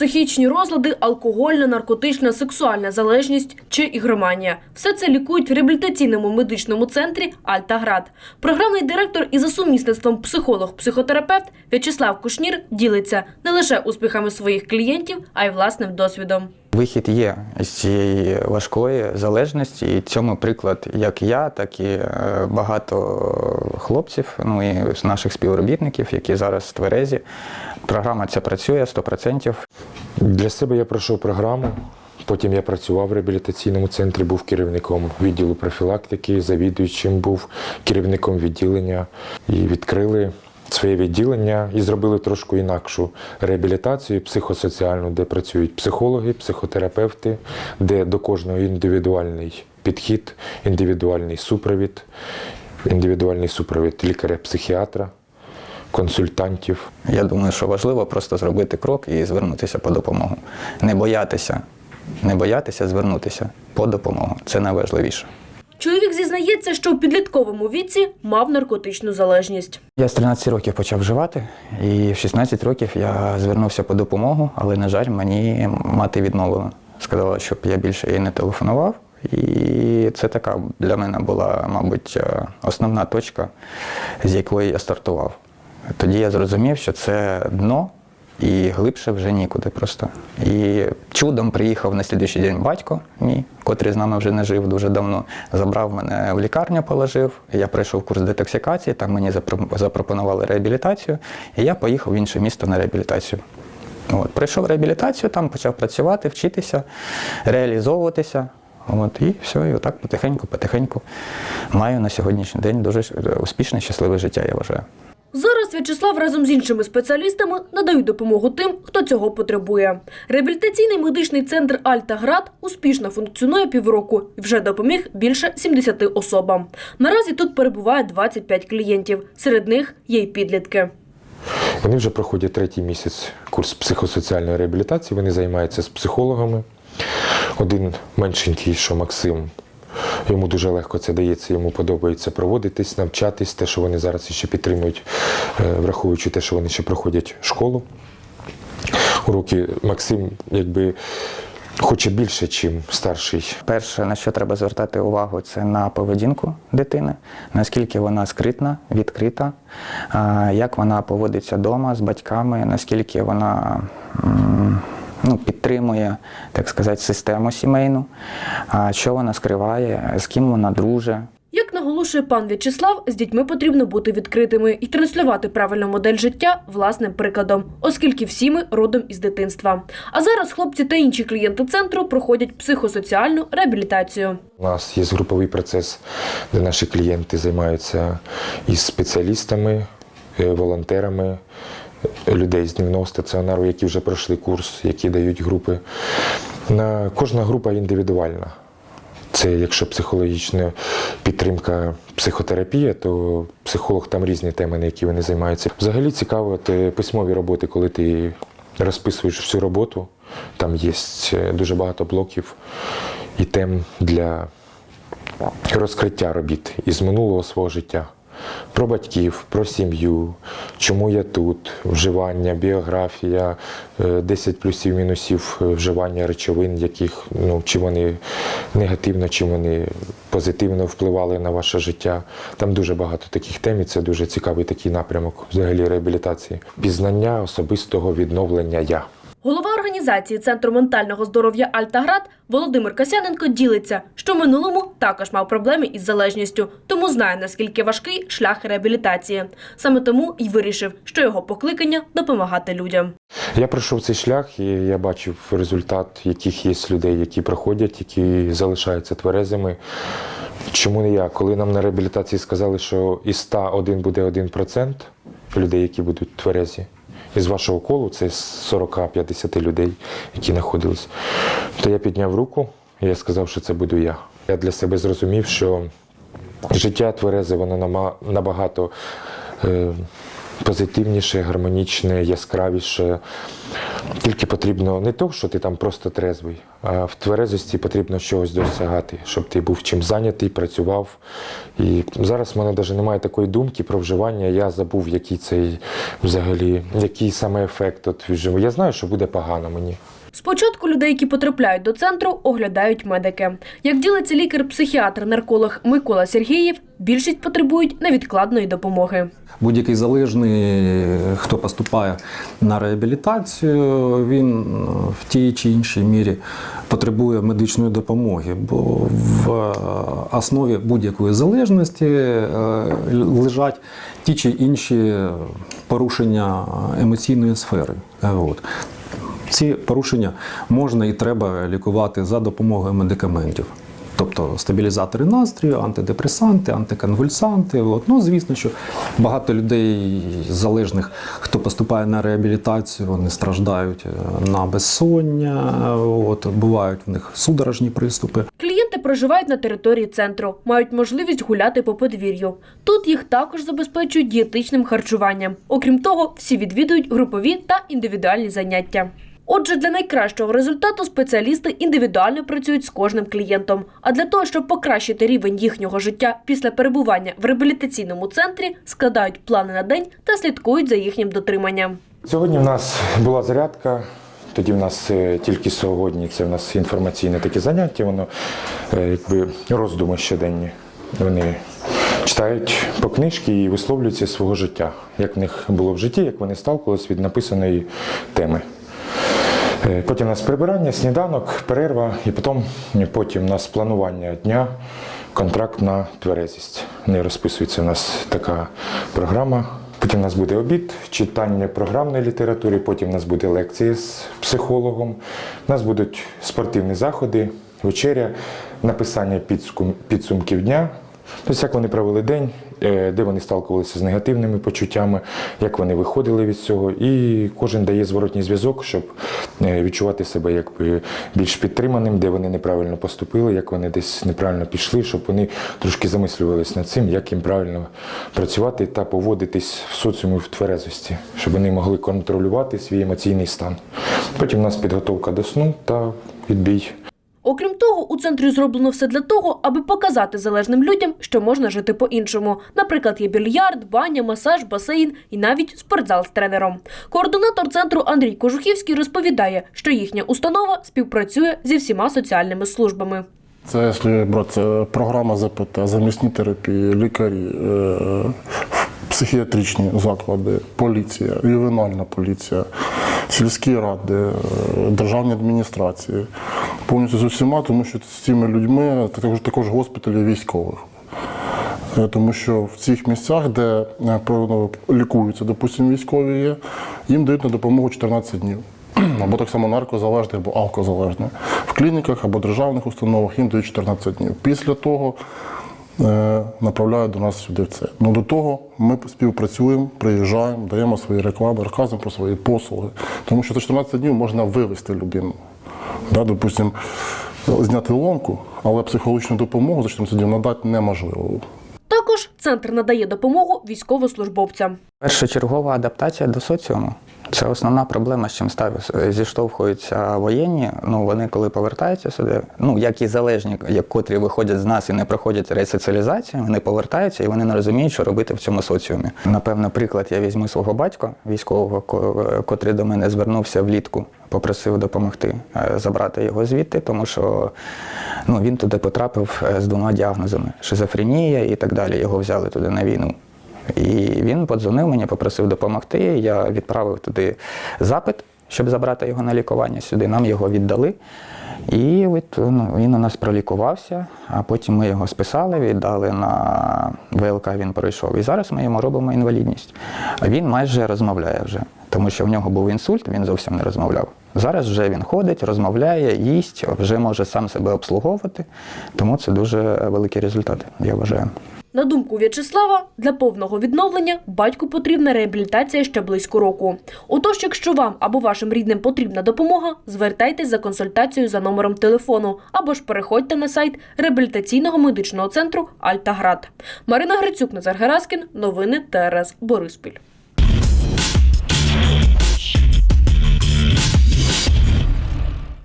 психічні розлади, алкогольна, наркотична, сексуальна залежність чи ігроманія. Все це лікують в реабілітаційному медичному центрі Альтаград. Програмний директор і за сумісництвом психолог-психотерапевт В'ячеслав Кушнір ділиться не лише успіхами своїх клієнтів, а й власним досвідом. Вихід є з цієї важкої залежності, і цьому приклад як я, так і е, багато хлопців, ну і наших співробітників, які зараз в тверезі. Програма ця працює 100%. Для себе я пройшов програму. Потім я працював в реабілітаційному центрі, був керівником відділу профілактики, завідуючим був керівником відділення і відкрили своє відділення і зробили трошки інакшу реабілітацію психосоціальну, де працюють психологи, психотерапевти, де до кожного індивідуальний підхід, індивідуальний супровід, індивідуальний супровід лікаря-психіатра, консультантів. Я думаю, що важливо просто зробити крок і звернутися по допомогу. Не боятися, не боятися звернутися по допомогу. Це найважливіше. Чоловік зізнається, що в підлітковому віці мав наркотичну залежність. Я з 13 років почав вживати, і в 16 років я звернувся по допомогу, але, на жаль, мені мати відмовила. Сказала, щоб я більше їй не телефонував. І це така для мене була, мабуть, е, основна точка, з якої я стартував. Тоді я зрозумів, що це дно, і глибше вже нікуди просто. І чудом приїхав на слідуючий день батько мій, котрий з нами вже не жив дуже давно. Забрав мене в лікарню, положив. Я пройшов курс детоксикації, там мені запропонували реабілітацію, і я поїхав в інше місто на реабілітацію. От, пройшов реабілітацію, там почав працювати, вчитися, реалізовуватися. От, і все, і отак потихеньку, потихеньку маю на сьогоднішній день дуже успішне, щасливе життя, я вважаю. В'ячеслав разом з іншими спеціалістами надають допомогу тим, хто цього потребує. Реабілітаційний медичний центр Альтаград успішно функціонує півроку і вже допоміг більше 70 особам. Наразі тут перебуває 25 клієнтів. Серед них є й підлітки. Вони вже проходять третій місяць курс психосоціальної реабілітації. Вони займаються з психологами. Один меншенький, що Максим, йому дуже легко це дається, йому подобається проводитись, навчатись, те, що вони зараз ще підтримують, е, враховуючи те, що вони ще проходять школу. Уроки Максим якби хоче більше, ніж старший. Перше, на що треба звертати увагу, це на поведінку дитини, наскільки вона скритна, відкрита, як вона поводиться вдома з батьками, наскільки вона підтримує, так сказати, систему сімейну, що вона скриває, з ким вона друже. Як наголошує пан В'ячеслав, з дітьми потрібно бути відкритими і транслювати правильну модель життя власним прикладом, оскільки всі ми родом із дитинства. А зараз хлопці та інші клієнти центру проходять психосоціальну реабілітацію. У нас є груповий процес, де наші клієнти займаються із спеціалістами, е, волонтерами, людей з дневного стаціонару, які вже пройшли курс, які дають групи. Кожна група індивідуальна. Це якщо психологічна підтримка, психотерапія, то психолог там різні теми, на які вони займаються. Взагалі цікаво письмові роботи, коли ти розписуєш всю роботу. Там є е, дуже багато блоків і тем для розкриття робіт із минулого свого життя. Про батьків, про сім'ю, чому я тут, вживання, біографія, е, 10 плюсів мінусів е, вживання речовин, яких ну чи вони негативно, чи вони позитивно впливали на ваше життя. Там дуже багато таких тем, і це дуже цікавий такий напрямок взагалі реабілітації. Пізнання особистого відновлення я. Голова організації Центру ментального здоров'я Альтаград Володимир Касяненко ділиться, що минулому також мав проблеми із залежністю, тому знає, наскільки важкий шлях реабілітації. Саме тому й вирішив, що його покликання допомагати людям. Я пройшов цей шлях, і я бачив результат, яких є людей, які проходять, які залишаються тверезими. Чому не я? Коли нам на реабілітації сказали, що із 100 один буде 1% людей, які будуть тверезі. Із вашого колу це з 40-50 людей, які знаходились. То я підняв руку, і я сказав, що це буду я. Я для себе зрозумів, що життя Тверези, воно набагато е, позитивніше, гармонічне, яскравіше. Тільки потрібно не то, що ти там просто трезвий, а в тверезості потрібно чогось досягати, щоб ти був чим зайнятий, працював. І зараз в мене навіть немає такої думки про вживання. Я забув, який цей взагалі, який саме ефект от вживу. Я знаю, що буде погано мені. Спочатку людей, які потрапляють до центру, оглядають медики. Як ділиться лікар-психіатр-нарколог Микола Сергієв, більшість потребують невідкладної допомоги. Будь-який залежний, хто поступає на реабілітацію, він в тій чи іншій мірі потребує медичної допомоги, бо в основі будь-якої залежності е, лежать ті чи інші порушення емоційної сфери. Е, От. Ці порушення можна і треба лікувати за допомогою медикаментів. Тобто стабілізатори настрою, антидепресанти, антиконвульсанти. От. Ну, звісно, що багато людей залежних, хто поступає на реабілітацію, вони страждають е, на безсоння, от, бувають в них судорожні приступи. Клієнти проживають на території центру, мають можливість гуляти по подвір'ю. Тут їх також забезпечують дієтичним харчуванням. Окрім того, всі відвідують групові та індивідуальні заняття. Отже, для найкращого результату спеціалісти індивідуально працюють з кожним клієнтом. А для того, щоб покращити рівень їхнього життя після перебування в реабілітаційному центрі, складають плани на день та слідкують за їхнім дотриманням. Сьогодні в нас була зарядка. Тоді в нас е, тільки сьогодні це в нас інформаційне таке заняття, воно е, якби роздуми щоденні. Вони читають по книжки і висловлюються свого життя, як в них було в житті, як вони сталкувалися від написаної теми. Е, Потім у нас прибирання, сніданок, перерва, і потім, потім у нас планування дня, контракт на тверезість. Не розписується у нас така програма. Потім у нас буде обід, читання програмної літератури, потім у нас буде лекція з психологом, у нас будуть спортивні заходи, вечеря, написання підсумків дня. Тобто, як вони провели день, де вони сталкувалися з негативними почуттями, як вони виходили від цього. І кожен дає зворотній зв'язок, щоб е, відчувати себе якби більш підтриманим, де вони неправильно поступили, як вони десь неправильно пішли, щоб вони трошки замислювалися над цим, як їм правильно працювати та поводитись в соціумі в тверезості, щоб вони могли контролювати свій емоційний стан. Потім у нас підготовка до сну та відбій. Окрім того, у центрі зроблено все для того, аби показати залежним людям, що можна жити по-іншому. Наприклад, є більярд, баня, масаж, басейн і навіть спортзал з тренером. Координатор центру Андрій Кожухівський розповідає, що їхня установа співпрацює зі всіма соціальними службами. Це якщо брати програма ЗПТ, замісні терапії, лікарі, е, психіатричні заклади, поліція, ювенальна поліція, сільські ради, е, державні адміністрації. Повністю з усіма, тому що з цими людьми також, також госпіталі військових. Е, Тому що в цих місцях, де е, лікуються, допустимо, військові є, їм дають на допомогу 14 днів. Або так само наркозалежний, або алкозалежний. В клініках або державних установах їм дають 14 днів. Після того направляють до нас сюди в це. Ну до того ми співпрацюємо, приїжджаємо, даємо свої реклами, розказуємо про свої послуги. Тому що за 14 днів можна вивести людину. Да, допустимо, зняти ломку, але психологічну допомогу за 14 днів надати неможливо. Також центр надає допомогу військовослужбовцям. Першочергова адаптація до соціуму. Це основна проблема, з чим став- зіштовхуються воєнні. Ну вони коли повертаються сюди, ну як і залежні, як котрі виходять з нас і не проходять ресоціалізацію, вони повертаються і вони не розуміють, що робити в цьому соціумі. Напевно, приклад я візьму свого батька, військового, ко- котрий до мене звернувся влітку, попросив допомогти е, забрати його звідти, тому що ну він туди потрапив е, з двома діагнозами: шизофренія і так далі. Його взяли туди на війну. І він подзвонив мені, попросив допомогти. Я відправив туди запит, щоб забрати його на лікування сюди. Нам його віддали. І от, ну, він у нас пролікувався, а потім ми його списали, віддали на ВЛК, він пройшов. І зараз ми йому робимо інвалідність. А він майже розмовляє вже, тому що в нього був інсульт, він зовсім не розмовляв. Зараз вже він ходить, розмовляє, їсть, вже може сам себе обслуговувати. Тому це дуже великий результат, я вважаю. На думку В'ячеслава, для повного відновлення батьку потрібна реабілітація ще близько року. Отож, якщо вам або вашим рідним потрібна допомога, звертайтесь за консультацією за номером телефону або ж переходьте на сайт реабілітаційного медичного центру Альтаград. Марина Грицюк, Назар Гераскін. Новини ТРС Бориспіль.